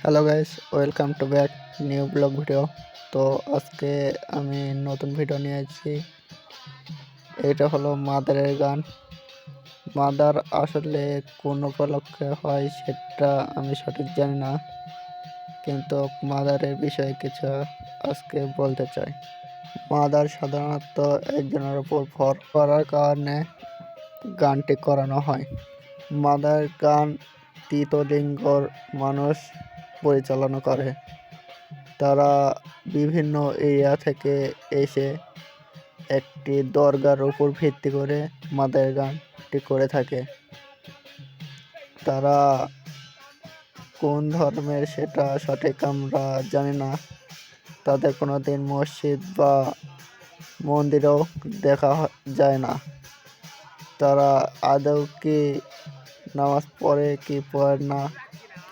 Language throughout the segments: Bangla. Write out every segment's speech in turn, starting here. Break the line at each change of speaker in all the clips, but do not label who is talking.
Hello guys welcome to back new blog video তো আজকে আমি নতুন ভিডিও নিয়ে এসেছি এটা হলো মাদারের গান। মাদার আসলে কোন উপলক্ষে হয় সেটা আমি সঠিক জানি না। কিন্তু মাদারের বিষয়ে কিছু আজকে বলতে চাই। মাদার সাধারণত একজনের উপর ভর করার কারণে গানটি করানো হয়। মাদার গান তৃতীয়লিঙ্গর মানুষ পরিচালনা করে। তারা বিভিন্ন এরিয়া থেকে এসে একটি দরগার উপর ভিত্তি করে মাদার গানটি করে থাকে। তারা কোন ধর্মের সেটা সঠিক আমরা জানি না। তাদের কোনো দিন মসজিদ বা মন্দিরেও দেখা যায় না। তারা আদৌ কি নামাজ পড়ে কি পড়ে না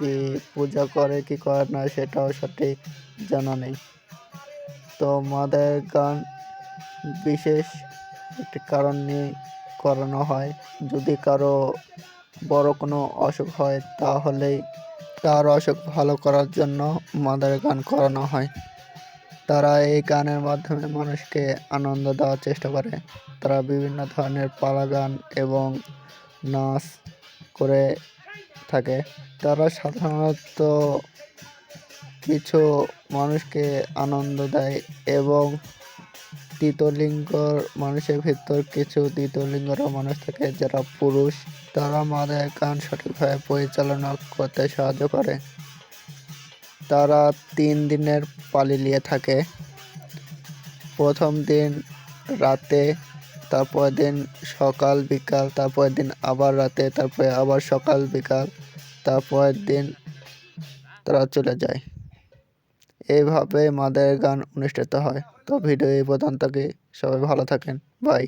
কি পূজা করে, কি করে না, সেটাও সঠিক জানা নেই। তো মাদের গান বিশেষ একটি কারণ নিয়ে করানো হয়। যদি কারও বড় কোনো অসুখ হয় তাহলেই তার অসুখ ভালো করার জন্য মাদার গান করানো হয়। তারা এই গানের মাধ্যমে মানুষকে আনন্দ দেওয়ার চেষ্টা করে। তারা বিভিন্ন ধরনের পালা গান এবং নাচ করে থাকে। তারা সাধারণত কিছু মানুষকে আনন্দ দেয় এবং তৃতীয়লিঙ্গর মানুষের ভিতর কিছু তৃতীয়লিঙ্গর মানুষ থাকে যারা পুরুষ। তারা মাদের গান সঠিকভাবে পরিচালনা করতে সাহায্য করে। তারা তিন দিনের পালি নিয়ে থাকে। প্রথম দিন রাতে তারপর দিন সকাল বিকাল তারপর দিন আবার রাতে, তারপরে আবার সকাল বিকাল, তারপরের দিন তারা চলে যায়। এইভাবে মাদের গান অনুষ্ঠিত হয়। তো ভিডিও এই প্রধান পর্যন্ত সবাই ভালো থাকেন। বাই।